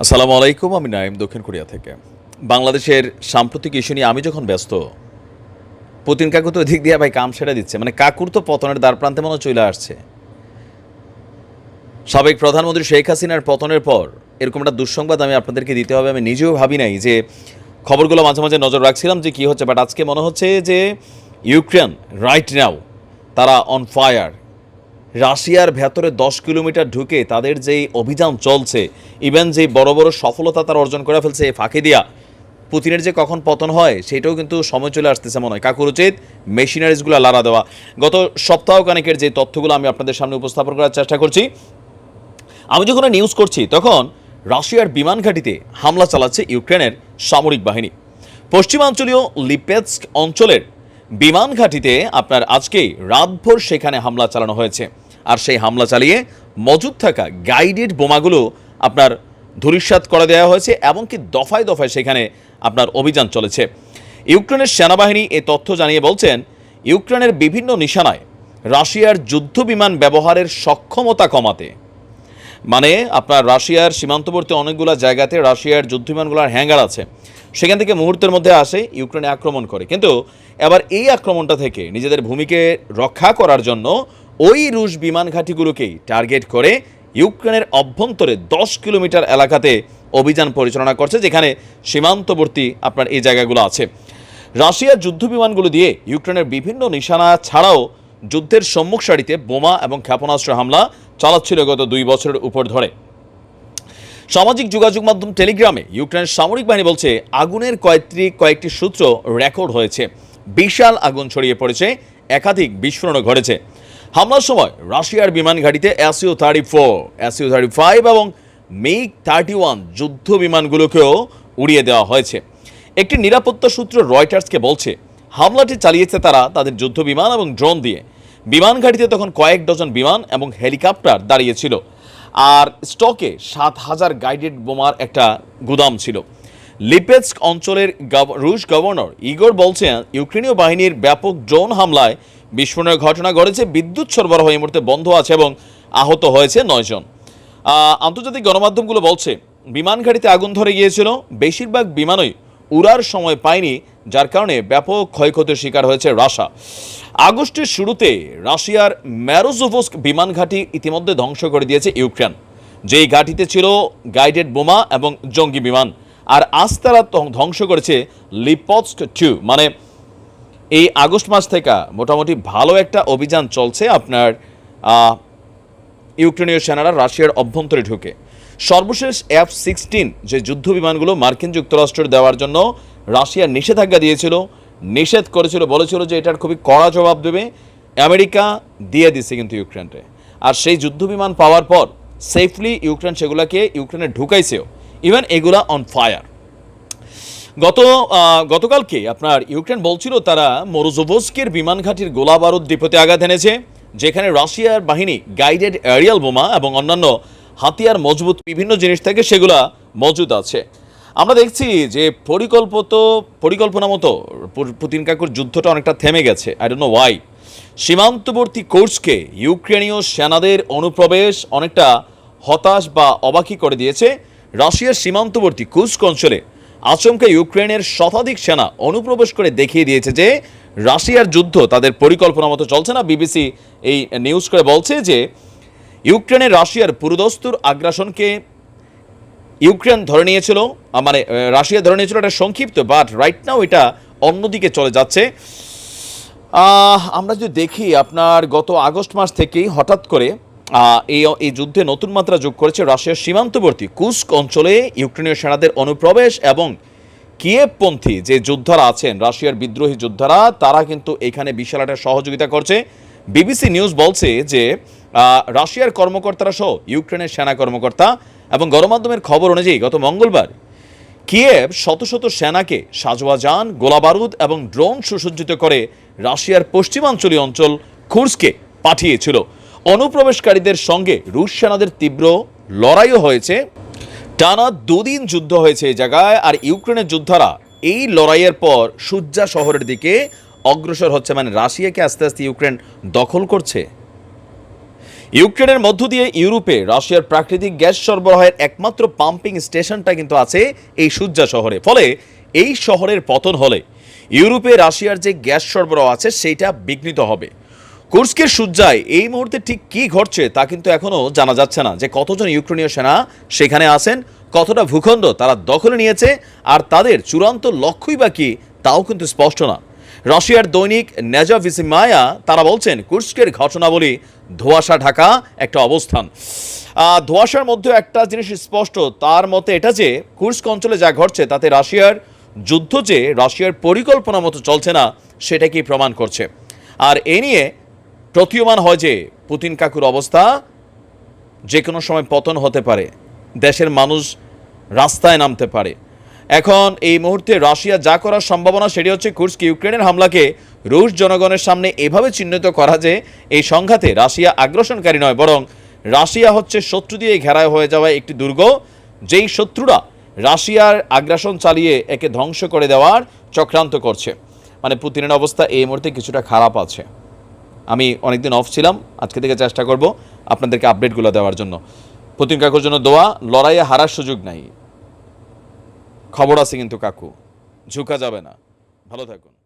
আসসালামু আলাইকুম, আমি নাইম দক্ষিণ কোরিয়া থেকে। বাংলাদেশের সাম্প্রতিক ইস্যু নিয়ে আমি যখন ব্যস্ত, পুতিন কাকু তো দিক দিয়ে ভাই কাম সেরে দিচ্ছে। মানে কাকুর তো পতনের দ্বার প্রান্তে মনে চলে আসছে। সাবেক প্রধানমন্ত্রী শেখ হাসিনার পতনের পর এরকম একটা দুঃসংবাদ আমি আপনাদেরকে দিতে হবে, আমি নিজেও ভাবি নাই যে খবরগুলো মাঝে মাঝে নজর রাখছিলাম যে কী হচ্ছে বাট আজকে মনে হচ্ছে যে ইউক্রেন রাইট নাও তারা অন ফায়ার রাশিয়ার ভেতরে দশ কিলোমিটার ঢুকে তাদের যেই অভিযান চলছে ইভেন যে বড় বড় সফলতা তারা অর্জন করে ফেলছে ফাঁকি দিয়া, পুতিনের যে কখন পতন হয় সেটাও কিন্তু সময় চলে আসতেছে মনে হয়। কাকুর উচিত মেশিনারিজগুলো লাড়া দেওয়া। গত সপ্তাহখানেকের যে তথ্যগুলো আমি আপনাদের সামনে উপস্থাপন করার চেষ্টা করছি, আমি যখন নিউজ করছি তখন রাশিয়ার বিমান ঘাঁটিতে হামলা চালাচ্ছে ইউক্রেনের সামরিক বাহিনী। পশ্চিমাঞ্চলীয় লিপেৎস্ক অঞ্চলের বিমান ঘাঁটিতে আপনার আজকেই রাতভর সেখানে হামলা চালানো হয়েছে। আর সেই হামলা চালিয়ে মজুদ থাকা গাইডেড বোমাগুলো আপনার ধূলিসাৎ করে দেওয়া হয়েছে এমনকি দফায় দফায় সেখানে আপনার অভিযান চলেছে। ইউক্রেনের সেনাবাহিনী এ তথ্য জানিয়ে বলছেন, ইউক্রেনের বিভিন্ন নিশানায় রাশিয়ার যুদ্ধ বিমান ব্যবহারের সক্ষমতা কমাতে। মানে আপনার রাশিয়ার সীমান্তবর্তী অনেকগুলো জায়গাতে রাশিয়ার যুদ্ধবিমানগুলোর হ্যাঙ্গার আছে। সেখান থেকে মুহূর্তের মধ্যে আসে, ইউক্রেনে আক্রমণ করে। কিন্তু এবার এই আক্রমণটা থেকে নিজেদের ভূমিকে রক্ষা করার জন্য ওই রুশ বিমান ঘাঁটিগুলোকেই টার্গেট করে ইউক্রেনের অভ্যন্তরে দশ কিলোমিটার এলাকাতে অভিযান পরিচালনা করছে, যেখানে সীমান্তবর্তী আপনার এই জায়গাগুলো আছে। রাশিয়ার যুদ্ধ বিমানগুলো দিয়ে ইউক্রেনের বিভিন্ন নিশানা ছাড়াও যুদ্ধের সম্মুখ সারিতে বোমা এবং ক্ষেপণাস্ত্র হামলা চালাচ্ছিল গত দুই বছরের উপর ধরে। সামাজিক যোগাযোগ মাধ্যম টেলিগ্রামে ইউক্রেনের সামরিক বাহিনী বলছে, আগুনের কয়েকটি কয়েকটি সূত্র রেকর্ড হয়েছে। বিশাল আগুন ছড়িয়ে পড়েছে, একাধিক বিস্ফোরণও ঘটেছে। হামলার সময় রাশিয়ার বিমান ঘাঁটিতে SU thirty four, SU thirty five এবং মিগ থার্টি ওয়ান যুদ্ধ বিমানগুলোকেও উড়িয়ে দেওয়া হয়েছে। একটি নিরাপত্তা সূত্র রয়টার্সকে বলছে, হামলাটি চালিয়েছে তারা তাদের যুদ্ধ বিমান এবং ড্রোন দিয়ে। বিমান ঘাঁটিতে তখন কয়েক ডজন বিমান এবং হেলিকপ্টার দাঁড়িয়েছিল। আর স্টকে সাত হাজার গাইডেড বোমার একটা গুদাম ছিল। লিপেস্ক অঞ্চলের রুশ গভর্নর ইগোর বলছেন, ইউক্রেনীয় বাহিনীর ব্যাপক ড্রোন হামলায় বিস্ফোরণের ঘটনা ঘটেছে, বিদ্যুৎ সরবরাহ এই মুহূর্তে বন্ধ আছে এবং আহত হয়েছে নয়জন আন্তর্জাতিক গণমাধ্যমগুলো বলছে, বিমান ঘাঁটিতে আগুন ধরে গিয়েছিল, বেশিরভাগ বিমানই উড়ার সময় পায়নি, যার কারণে ব্যাপক ক্ষয়ক্ষতির শিকার হয়েছে রাশা আগস্টের শুরুতে রাশিয়ার ম্যারোজোভস্ক বিমান ঘাঁটি ইতিমধ্যে ধ্বংস করে দিয়েছে ইউক্রেন। যেই ঘাঁটিতে ছিল গাইডেড বোমা এবং জঙ্গি বিমান আর আজ তারা ধ্বংস করেছে লিপস্ক টু। মানে এই আগস্ট মাস থেকে মোটামুটি ভালো একটা অভিযান চলছে আপনার ইউক্রেনীয় সেনারা রাশিয়ার অভ্যন্তরে ঢুকে। সর্বশেষ এফ সিক্সটিন যে যুদ্ধ বিমানগুলো মার্কিন যুক্তরাষ্ট্রের দেওয়ার জন্য রাশিয়া নিষেধাজ্ঞা দিয়েছিল, নিষেধ করেছিল, বলেছিল যে এটার খুবই কড়া জবাব দেবে, আমেরিকা দিয়ে দিচ্ছে কিন্তু ইউক্রেনকে। আর সেই যুদ্ধ বিমান পাওয়ার পর সেফলি ইউক্রেন সেগুলোকে ইউক্রেনে ঢুকাইছেও। ইভেন এগুলা অন ফায়ার গত গতকালকে আপনার ইউক্রেন বলছিল তারা মোরোজোভস্কের বিমান ঘাঁটির গোলা বারুদ ডিপোতে আঘাত এনেছে, যেখানে রাশিয়ার বাহিনী গাইডেড এরিয়াল বোমা এবং অন্যান্য হাতিয়ার মজবুত বিভিন্ন জিনিস থেকে সেগুলা মজুদ আছে। আমরা দেখছি যে পরিকল্পিত, পরিকল্পনা মতো পুতিন কাকুর যুদ্ধটা অনেকটা থেমে গেছে। আই ডোন্ট নো ওয়াই সীমান্তবর্তী কোর্সকে ইউক্রেনীয় সেনাদের অনুপ্রবেশ অনেকটা হতাশ বা অবাকি করে দিয়েছে। রাশিয়ার সীমান্তবর্তী কুস্ক অঞ্চলে আচমকা ইউক্রেনের শতাধিক সেনা অনুপ্রবেশ করে দেখিয়ে দিয়েছে যে রাশিয়ার যুদ্ধ তাদের পরিকল্পনা মতো চলছে না। বিবিসি এই নিউজ করে বলছে যে ইউক্রেনের রাশিয়ার পুরোদস্তুর আগ্রাসনকে ইউক্রেন ধরে নিয়েছিল মানে রাশিয়া ধরে নিয়েছিল এটা সংক্ষিপ্ত বাট রাইট নাও এটা অন্যদিকে চলে যাচ্ছে। আমরা যদি দেখি আপনার গত আগস্ট মাস থেকেই হঠাৎ করে এই এই যুদ্ধে নতুন মাত্রা যোগ করেছে রাশিয়ার সীমান্তবর্তী কুস্ক অঞ্চলে ইউক্রেনীয় সেনাদের অনুপ্রবেশ এবং কিয়েবপন্থী যে যোদ্ধারা আছেন, রাশিয়ার বিদ্রোহী যোদ্ধারা, তারা কিন্তু এখানে বিশাল একটা সহযোগিতা করছে। বিবিসি নিউজ বলছে যে রাশিয়ার কর্মকর্তারা সহ ইউক্রেনের সেনা কর্মকর্তা এবং গণমাধ্যমের খবর অনুযায়ী গত মঙ্গলবার কিয়েভ শত শত সেনাকে সাজোয়া যান গোলাবারুদ এবং ড্রোন সুসজ্জিত করে রাশিয়ার পশ্চিমাঞ্চলীয় অঞ্চল খুর্সকে পাঠিয়েছিল। অনুপ্রবেশকারীদের সঙ্গে রুশ সেনাদের তীব্র লড়াইও হয়েছে। টানা দুদিন যুদ্ধ হয়েছে এই জায়গায়, আর ইউক্রেনের যোদ্ধারা এই লড়াইয়ের পর সুজ্জা শহরের দিকে অগ্রসর হচ্ছে মানে রাশিয়াকে আস্তে আস্তে ইউক্রেন দখল করছে। ইউক্রেনের মধ্য দিয়ে ইউরোপে রাশিয়ার প্রাকৃতিক গ্যাস সরবরাহের একমাত্র পাম্পিং স্টেশনটা কিন্তু আছে এই সুজ্জা শহরে। ফলে এই শহরের পতন হলে ইউরোপে রাশিয়ার যে গ্যাস সরবরাহ আছে সেইটা বিঘ্নিত হবে। কুর্স্কের সুজ্জায়, এই মুহূর্তে ঠিক কী ঘটছে তা কিন্তু এখনও জানা যাচ্ছে না। যে কতজন ইউক্রেনীয় সেনা সেখানে আছেন, কতটা ভূখণ্ড তারা দখলে নিয়েছে, আর তাদের চূড়ান্ত লক্ষ্যই বা কী তাও কিন্তু স্পষ্ট না। রাশিয়ার দৈনিক নেজাভিসিমায়া, তারা বলছেন, কুর্স্কের ঘটনাবলী ধোঁয়াশা ঢাকা একটা অবস্থান। ধোঁয়াশার মধ্যে একটা জিনিস স্পষ্ট, তার মতে এটা যে কুর্স্ক অঞ্চলে যা ঘটছে, তাতে রাশিয়ার যুদ্ধ যে রাশিয়ার পরিকল্পনা মতো চলছে না সেটাকেই প্রমাণ করছে। আর এ নিয়ে প্রতীয়মান হয় যে পুতিন কাকুর অবস্থা যে কোনো সময় পতন হতে পারে, দেশের মানুষ রাস্তায় নামতে পারে। এখন এই মুহূর্তে রাশিয়া যা করার সম্ভাবনা সেটি হচ্ছে কুর্স্ক ইউক্রেনের হামলাকে রুশ জনগণের সামনে এভাবে চিহ্নিত করা যে এই সংঘাতে রাশিয়া আগ্রাসনকারী নয়, বরং রাশিয়া হচ্ছে শত্রু দিয়ে ঘেরায় হয়ে যাওয়া একটি দুর্গ, যেই শত্রুরা রাশিয়ার আগ্রাসন চালিয়ে একে ধ্বংস করে দেওয়ার চক্রান্ত করছে। মানে পুতিনের অবস্থা এই মুহূর্তে কিছুটা খারাপ আছে। আমি অনেকদিন অফ ছিলাম, আজকে থেকে চেষ্টা করব আপনাদেরকে আপডেটগুলো দেওয়ার জন্য। প্রতিম কাকুর জন্য দোয়া, লড়াইয়ে হারার সুযোগ নাই। খবর আছে কিন্তু কাকু, ঝুঁকা যাবে না। ভালো থাকুন।